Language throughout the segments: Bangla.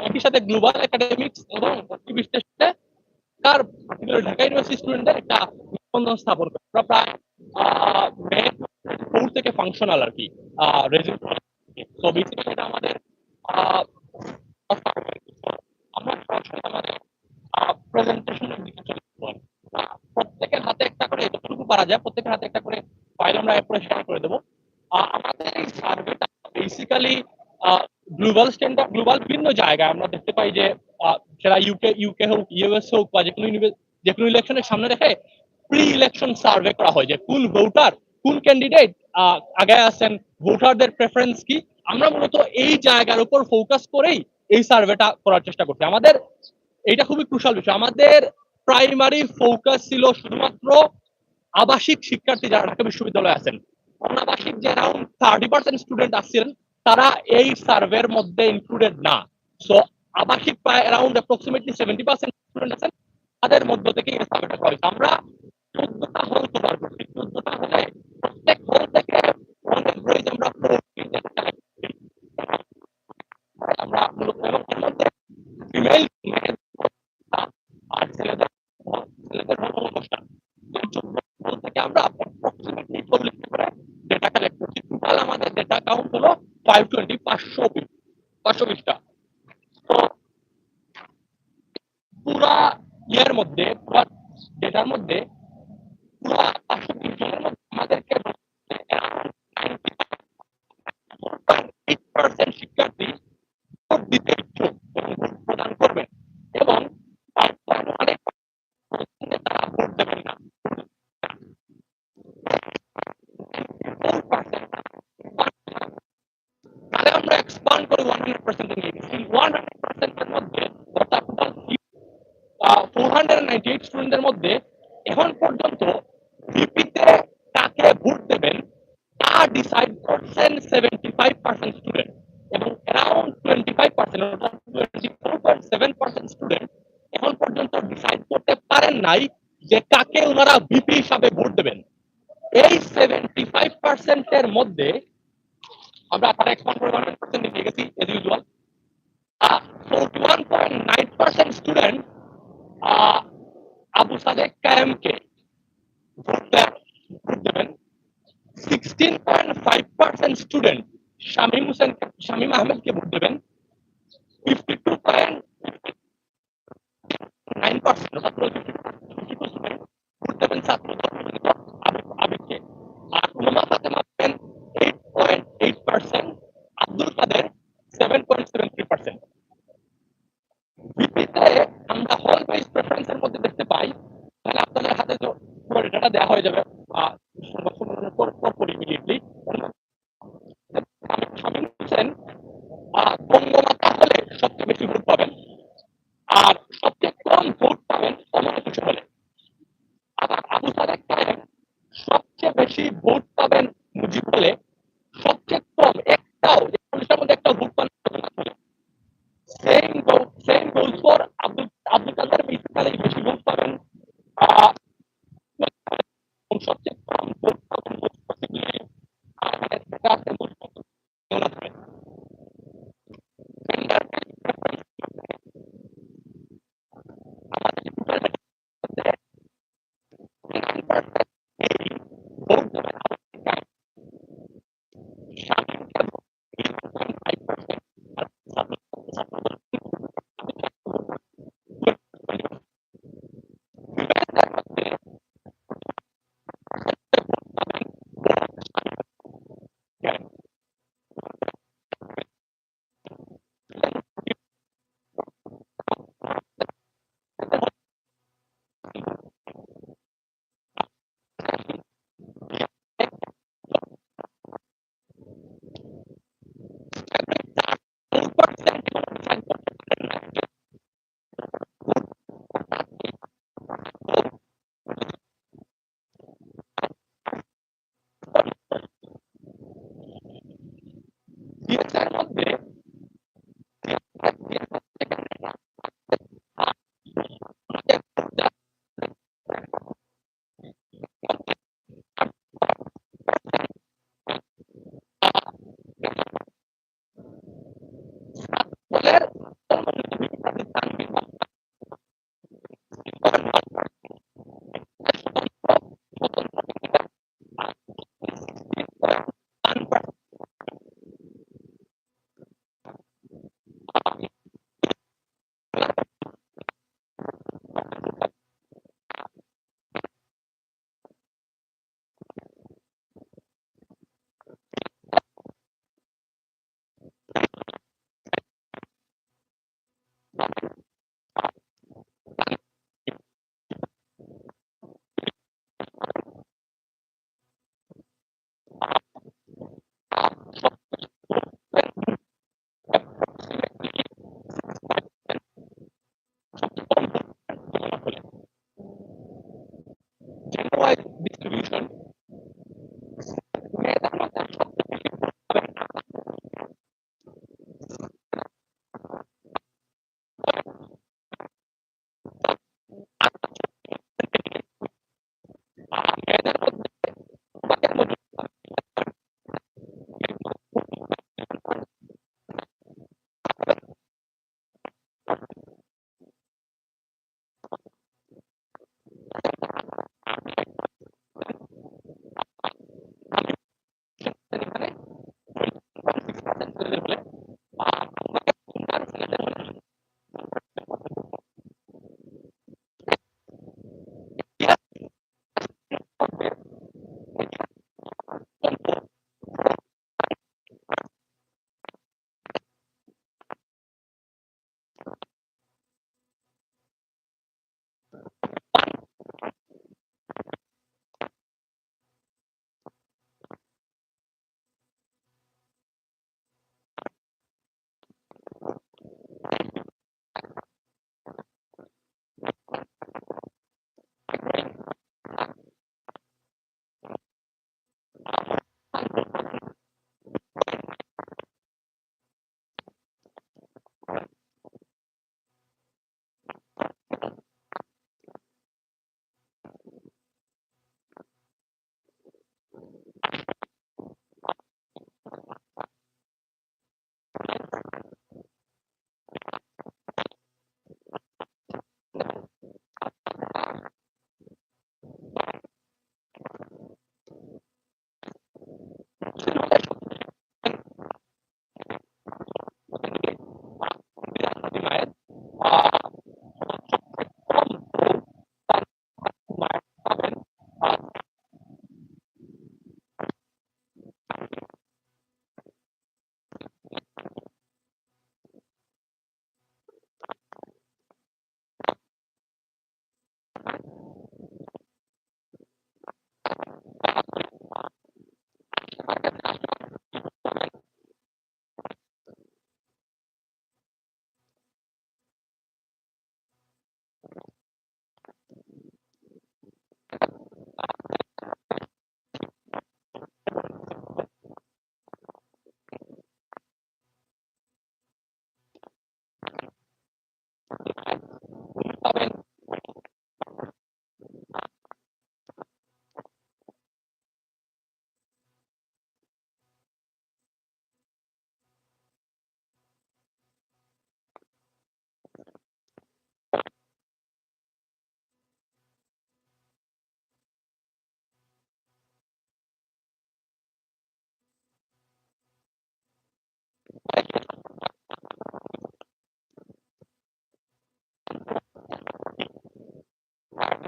একই সাথে গ্লোবাল একাডেমিক্স এবং স্টেশনে তার ঢাকা ইউনিভার্সিটি স্টুডেন্টদের একটা নিবন্ধন স্থাপন করে। আমরা প্রায় মে ফোর থেকে ফাংশনাল আর কি তো বেসিক্যালি এটা আমাদের আহ, আমরা সরাসরি আমাদের প্রেজেন্টেশনের দিকে চলে যাব আর কি। আহ, প্রত্যেকের হাতে একটা করে যতটুকু পারা যায় প্রত্যেকের হাতে একটা করে ফাইল আমরা এরপরে শেয়ার করে দেবো আহ, আমাদের এই সার্ভেটা বেসিক্যালি গ্লোবাল স্ট্যান্ডার্ড গ্লোবাল বিভিন্ন জায়গায় আমরা দেখতে পাই যে সেটা ইউকে ইউকে হোক ইউএস হোক বা যে কোনো যে কোনো ইলেকশনের সামনে রেখে প্রি ইলেকশন সার্ভে করা হয় যে কোন ভোটার কোন ক্যান্ডিডেট আগে আছেন ভোটারদের প্রেফারেন্স কি? আমরা মূলত এই জায়গার উপর ফোকাস করেই এই সার্ভেটা করার চেষ্টা করছি। আমাদের এটা খুবই ক্রুশাল বিষয়। আমাদের প্রাইমারি ফোকাস ছিল শুধুমাত্র আবাসিক শিক্ষার্থী যারা ঢাকা বিশ্ববিদ্যালয়ে আছেন। অনাবাসিক যে অ্যারাউন্ড থার্টি পার্সেন্ট স্টুডেন্ট আসছেন তারা এই সার্ভের মধ্যে ইনক্লুডেড না। সো আবাসিক প্রায় around approximately seventy percent student আছেন। তাদের মধ্য থেকে এই সার্ভেটা করা হয়েছে। আমরা চোদ্দটা হল কভার করছি। চোদ্দটা হলে প্রত্যেক হল থেকে আমরা আমরা মূলত এবং এর মধ্যে ফিমেল আর ছেলেদের হল অনুষ্ঠান এই চোদ্দ হল থেকে আমরা অ্যাপ্রক্সিমেটলি চল্লিশ করে ডেটা কালেক্ট করছি টোটাল আমাদের ডেটা কাউন্ট হলো ফাইভ টোয়েন্টি পাঁচশো পাঁচশো বিশটা তো পুরা ইয়ের মধ্যে পুরা ডেটার মধ্যে পুরা পাঁচশো বিশ জনের মধ্যে আমাদেরকে এইট পার্সেন্ট শিক্ষার্থী ভোট দিতে ইচ্ছুক এবং ভোট প্রদান করবেন এবং five point one eight percent তারা ভোট দেবেন না four percent তাহলে আমরা পার্সেন্ট নিয়ে গেছি। ওয়ান হান্ড্রেড পার্সেন্টের মধ্যে অর্থাৎ total four hundred ninety eight স্টুডেন্টের মধ্যে এখন পর্যন্ত ভিপিতে কাকে ভোট দেবেন, তা ডিসাইড করছেন সেভেন্টি ফাইভ পার্সেন্ট স্টুডেন্ট এবং অ্যারাউন্ড টোয়েন্টি ফাইভ পার্সেন্ট অর্থাৎ twenty four point seven percent student এখন পর্যন্ত ডিসাইড করতে পারেন নাই যে কাকে ওনারা ভিপি হিসাবে ভোট দেবেন এই সেভেন্টি ফাইভ পার্সেন্টের মধ্যে আমরা তারা এক্সপান্ড করে হান্ড্রেড পার্সেন্ট নিয়ে গেছি as usual forty one point nine percent student Abu Sadek কায়েমকে vote দেন- ভোট দেবেন sixteen point five percent student Shamim Hossain Shamim আহমেদকে ভোট দেবেন। Fifty two point nine percent wrong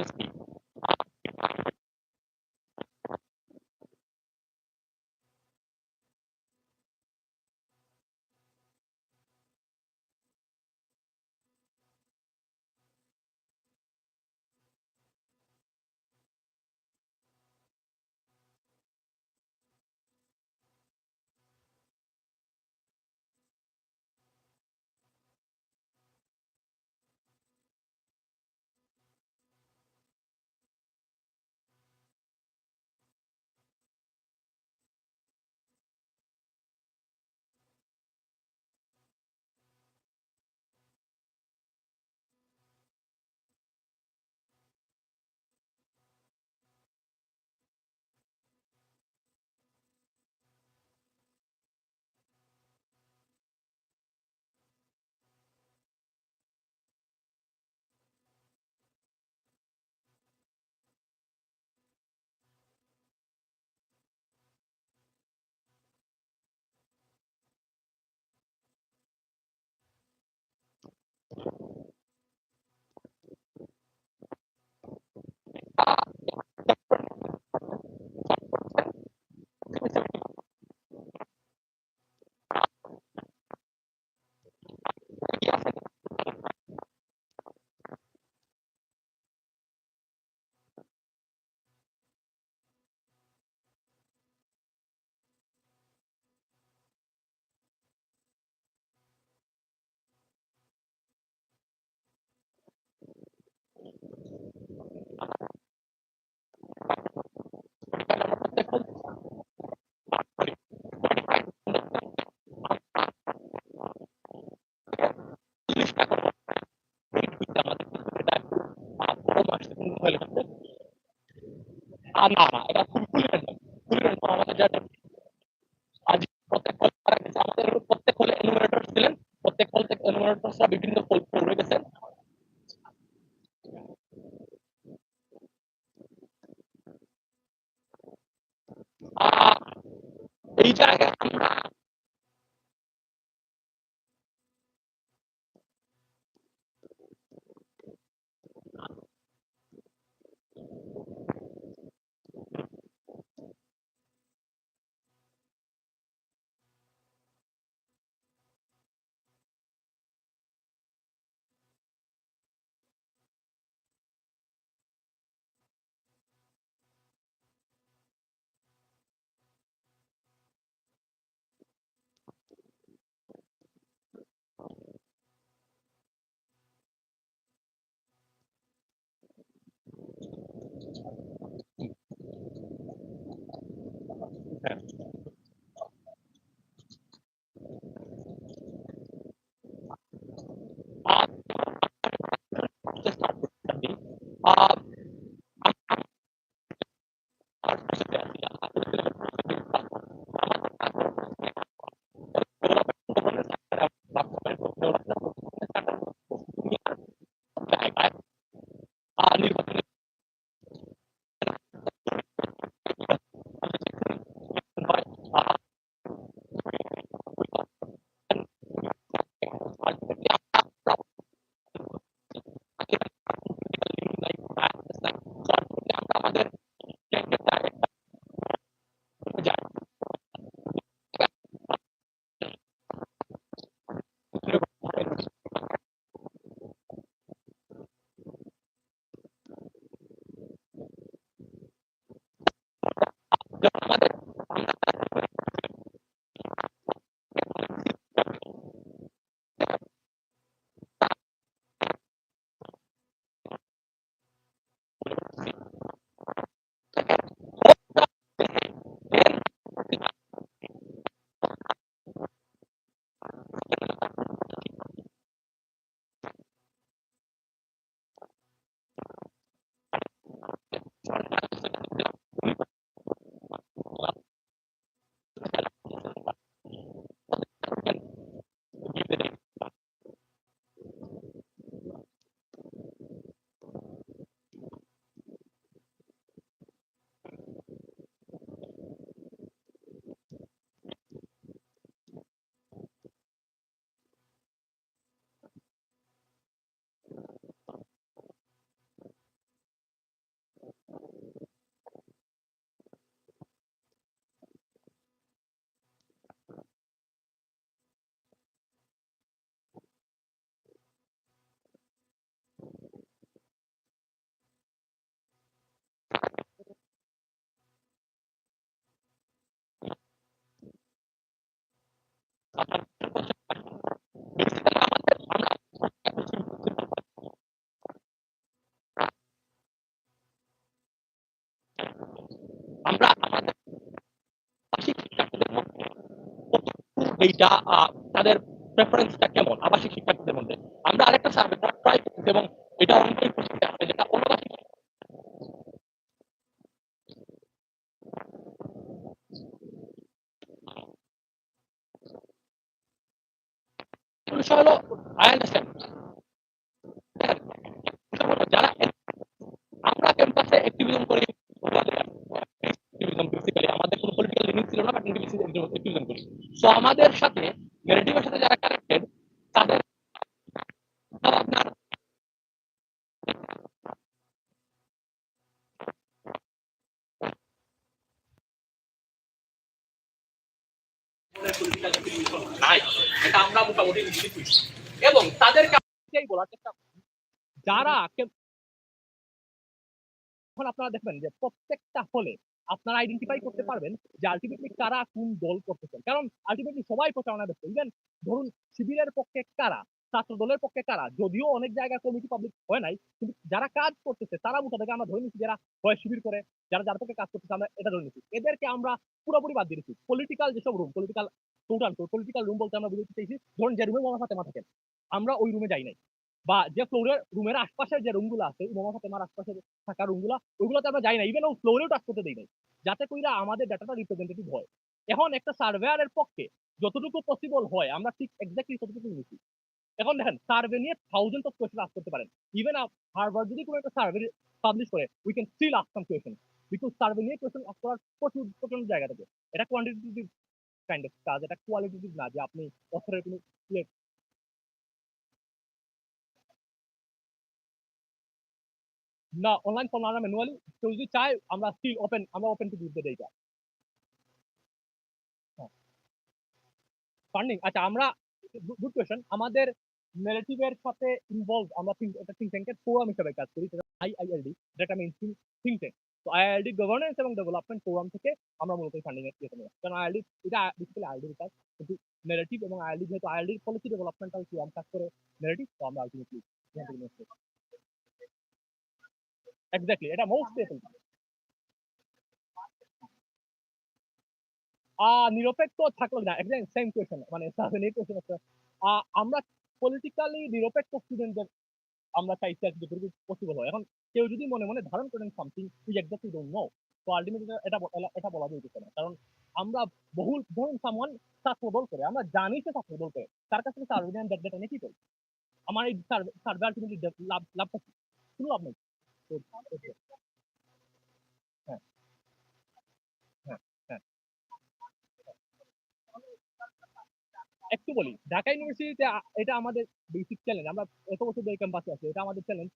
Christmas আর না না, এটা খুব ফুলি র্যান্ডম আমাদের যা আজ প্রত্যেক আমাদের প্রত্যেক হলে এনুমারেটর ছিলেন। প্রত্যেক হল থেকে এনুমারেটরসরা বিভিন্ন আমরা আমাদের আবাসিক শিক্ষার্থীদের এইটা তাদের প্রেফারেন্সটা কেমন? আবাসিক শিক্ষার্থীদের মধ্যে। আমরা আরেকটা সার্ভে ট্রাই এবং এটা অনেকটাই প্রস্তুতি আছে যেটা অনাবাসিক বিষয় হলো আই আন্ডারস্ট্যান্ড যারা আমরা ক্যাম্পাসে অ্যাক্টিভিজম করি অ্যাক্টিভিজম বেসিক্যালি আমাদের কোনো পলিটিক্যাল লিমিট ছিল না বাট অ্যাক্টিভিজম করি সো আমাদের সাথে সাথে যারা কানেক্টেড তাদের আপনার আমরা মোটামুটি এবং তাদেরকে বলার চেষ্টা যারা আপনারা দেখবেন যে প্রত্যেকটা হলে আপনারা আইডেন্টিফাই করতে পারবেন যে আলটিমেটলি কারা কোন দল করতেছেন। কারণ আলটিমেটলি সবাই প্রচারণা ব্যস্ত। ইভেন ধরুন শিবিরের পক্ষে কারা ছাত্র দলের পক্ষে কারা, যদিও অনেক জায়গায় কমিটি পাবলিক হয় নাই, কিন্তু যারা কাজ করতেছে, তারা মোটামুটি আমরা ধরে নিচ্ছি যারা হয় শিবির করে, যারা যার পক্ষে কাজ করতেছে, আমরা এটা ধরে নিচ্ছি এদেরকে আমরা পুরোপুরি বাদ দিয়েছি পলিটিক্যাল যেসব room political total political room বলতে আমরা বুঝতে চাইছি, ধরুন যে রুমে মোহাম্মদ ফাতেমা থাকেন আমরা ওই রুমে যাই নাই। বা যে ফ্লোরের রুমের আশপাশের যে রুমগুলো আছে মোহাম্মদ ফাতেমার আশপাশে থাকা রুমগুলো ওইগুলোতে আমরা যাই না। ইভেন ও ফ্লোরেও টাচ করতে দিই নাই। যাতে কইরা আমাদের ডাটাটা রিপ্রেজেন্টেটিভ হয়। এখন একটা সার্ভেয়ারের পক্ষে যতটুকু পসিবল হয়, আমরা ঠিক এক্স্যাক্টলি ততটুকু নিচ্ছি এখন দেখেন সার্ভে নিয়ে থাউজেন্ড অফ কোয়েশ্চেন আস করতে পারেন। ইভেন হারবার যদি কোনো একটা সার্ভে পাবলিশ করে we can still ask some question because survey নিয়ে কোয়েশ্চেন আস করার প্রচুর প্রচণ্ড জায়গা থাকে। এটা কোয়ান্টিটেটিভ কাইন্ড অফ কাজ, এটা কোয়ালিটেটিভ না যে আপনি অথরের কোনো না অনলাইন ফর্ম আমরা ম্যানুয়ালি কেউ যদি চায়, আমরা স্টিল ওপেন আমরা ওপেন টু দিতে দেই ফান্ডিং আচ্ছা আমরা গুড কোয়েশ্চেন আমাদের নেগেটিভের সাথে ইনভলভ আমরা একটা থিঙ্ক ট্যাঙ্কের ফোরাম হিসেবে কাজ করি, সেটা আইআইএলডি যেটা মেইন থিঙ্ক ট্যাঙ্ক তো আইআইএলডি গভর্নেন্স এবং ডেভেলপমেন্ট ফোরাম থেকে আমরা মূলত ফান্ডিং এর ইয়ে করি কারণ আইআইএলডি এটা বেসিক্যালি আইআইডির কাজ, কিন্তু নেগেটিভ এবং আইআইএলডি যেহেতু আইআইএলডির পলিসি ডেভেলপমেন্টাল ফোরাম কাজ করে নেগেটিভ তো আমরা আলটিমেটলি এক্স্যাক্টলি এটা মোস্ট নিরপেক্ষ থাকল না একদম সেম কোয়েশ্চেন মানে এই কোয়েশ্চেন আছে। আমরা পলিটিক্যালি নিরপেক্ষ স্টুডেন্টদের আমরা চাইছি আর কি যতটুকু পসিবল হয়। এখন কেউ যদি মনে মনে ধারণ করেন something we exactly don't know তো আলটিমেটলি এটা এটা- বলা না কারণ আমরা বহুল ধরুন সামওয়ান ছাত্র দল করে আমরা জানি সে ছাত্র দল করে। তার কাছ থেকে সার্ভে নেন ডেটা নিয়ে কি করি আমার এই সার্ভে আলটিমেটলি লাভ লাভটা? কোনো লাভ নেই। একটু বলি, ঢাকা ইউনিভার্সিটিতে এটা আমাদের বেসিক চ্যালেঞ্জ আমরা এত বছর ধরে ক্যাম্পাসে আছি, এটা আমাদের challenge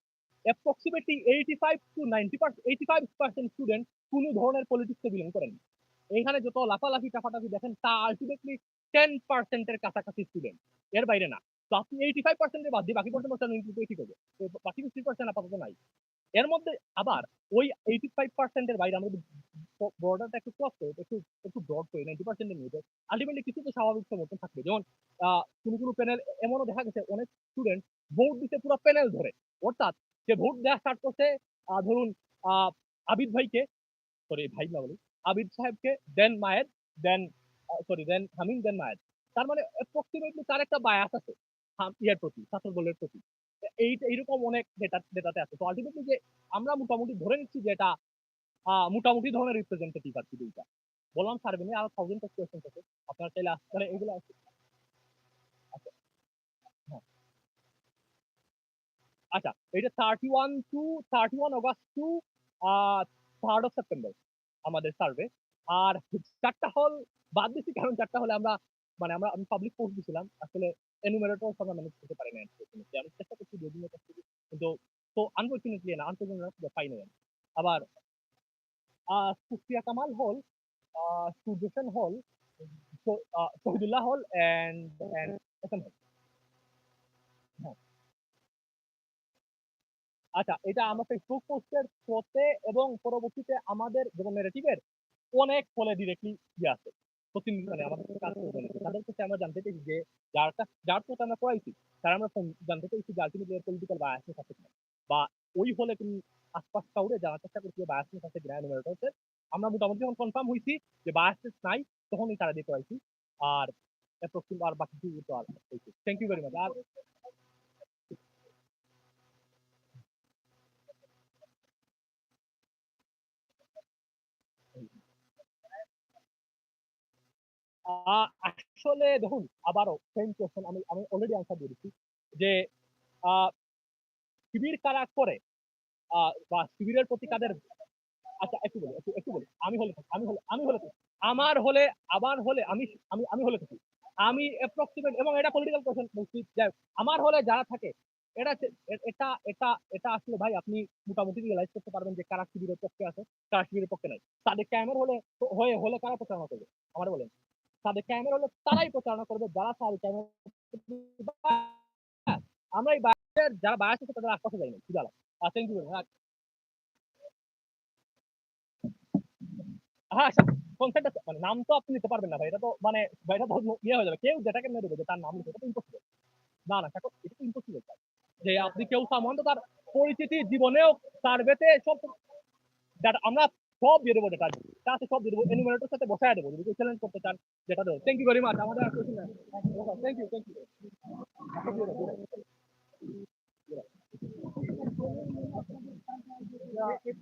approximately eighty five to ninety percent eighty five percent student কোনো ধরনের পলিটিক্সে বিলং করেন এখানে যত লাফালাফি, টাফাটাফি দেখেন, তা আলটিমেটলি টেন পার্সেন্টের কাছাকাছি স্টুডেন্ট এর বাইরে না। তো আপনি এইটি ফাইভ পার্সেন্টের বাদ দিয়ে বাকি পর্যন্ত কি করবে তো বাকি ফিফটি পার্সেন্ট আপাতত নাই। এর মধ্যে আবার ওই এইটি ফাইভ পার্সেন্টের বাইরে আমরা বর্ডারটা একটু ক্রস করে, একটু একটু ব্রড করে নাইনটি পার্সেন্টের নিয়ে আলটিমেটলি কিছু তো স্বাভাবিক সমর্থন থাকবে। যেমন কোনো কোনো প্যানেল এমনও দেখা গেছে, অনেক স্টুডেন্ট ভোট দিতে পুরো প্যানেল ধরে। অর্থাৎ যে ভোট দেওয়া স্টার্ট করছে ধরুন আবিদ ভাইকে সরি ভাই না বলি, আবিদ সাহেবকে দেন মায়ের দেন সরি দেন হামিন দেন মায়ের। তার মানে অ্যাপ্রক্সিমেটলি তার একটা বায়াস আছে ইয়ের প্রতি ছাত্র দলের প্রতি। এই এইরকম অনেক ডেটা ডেটাতে আছে। তো আলটিমেটলি যে আমরা মোটামুটি ধরে নিচ্ছি যে এটা মোটামুটি ধরনের রিপ্রেজেন্টেটিভ আর কি দুইটা। বললাম সার্ভে নিয়ে আরও থাউজেন্ড কোয়েশ্চেন আছে। আপনার চাইলে আস- মানে এগুলো আছে। আচ্ছা। এটা thirty one to thirty one August to third of September আমাদের সার্ভে। আর চারটা হল বাদ দিচ্ছি কারণ চারটা হলে আমরা মানে আমরা আমি পাবলিক পোস্ট দিছিলাম। আসলে এনুমেরেটর করতে পারি না। আমি চেষ্টা করছি কিন্তু তো না পাই আমি। আবার সুফিয়া কামাল হল হল শহীদুল্লাহ হল এন্ড এন্ড এসএম হল হ্যাঁ আচ্ছা এটা আমরা ফেসবুক পোস্টের থ্রোতে এবং পরবর্তীতে আমাদের যেমন নেগেটিভের অনেক ফলে ডিরেক্টলি ইয়ে আছে প্রতিনিধি আমাদের কাজ। তাদের কাছে আমরা জানতে পেরেছি যে যার সাথে আমরা করাইছি তার আমরা জানতে যে আলটিমেটলি পলিটিক্যাল কিনা বা ওই হলে তুমি আশপাশ কাউরে জানার চেষ্টা করছি বায়াসের সাথে কিনা এনুমেরেটরসের আমরা মোটামুটি যখন কনফার্ম হয়েছি যে নাই, তখনই তারা দিয়ে করাইছি আর অ্যাপ্রক্সিম আর বাকি তো আর থ্যাংক ইউ ভেরি মাচ আর আসলে দেখুন, আবারও সেম কোশ্চেন আমি আমি অলরেডি আনসার দিয়ে দিচ্ছি যে শিবির কারা করে বা শিবিরের প্রতি কাদের আচ্ছা একটু বলি, একটু একটু বলি, আমি হলে আমি হলে আমি হলে। আমার হলে, আবার হলে আমি আমি আমি হলে থাকি, আমি অ্যাপ্রক্সিমেট এবং এটা পলিটিক্যাল কোশ্চেন বলছি যাই আমার হলে যারা থাকে, এটা এটা এটা এটা আসলে ভাই আপনি মোটামুটি রিয়েলাইজ করতে পারবেন যে কারা শিবিরের পক্ষে আছে, কারা শিবিরের পক্ষে নাই, তাদের ক্যামের হলে, হয়ে, হলে কারা প্রচারণা করবে আমার বলেন তাদের ক্যামেরা হলে তারাই প্রচারণা করবে, যারা তাদের ক্যামেরা আমরা এই বাইরের যারা বায়াস আছে তাদের আশপাশে যাই না। কি জানা থ্যাংক ইউ হ্যাঁ আচ্ছা কনসেপ্ট মানে নাম তো আপনি নিতে পারবেন না ভাই, এটা তো মানে এটা তো ইয়ে হয়ে যাবে। কেউ যেটাকে মেরে দেবে যে তার নাম লিখে এটা তো ইম্পসিবল না না এটা তো ইম্পসিবল যে আপনি কেউ সামান তো তার পরিচিতি জীবনেও সার্ভেতে সব আমরা সব দিয়ে দেবো ডেটা তাতে সব দিয়ে দেবো। এনুমারেটর সাথে বসায় দেবো। যদি চ্যালেঞ্জ করতে চান, যেটা দেবো। থ্যাংক ইউ ভেরি মাচ আমাদের নাই। Thank you thank you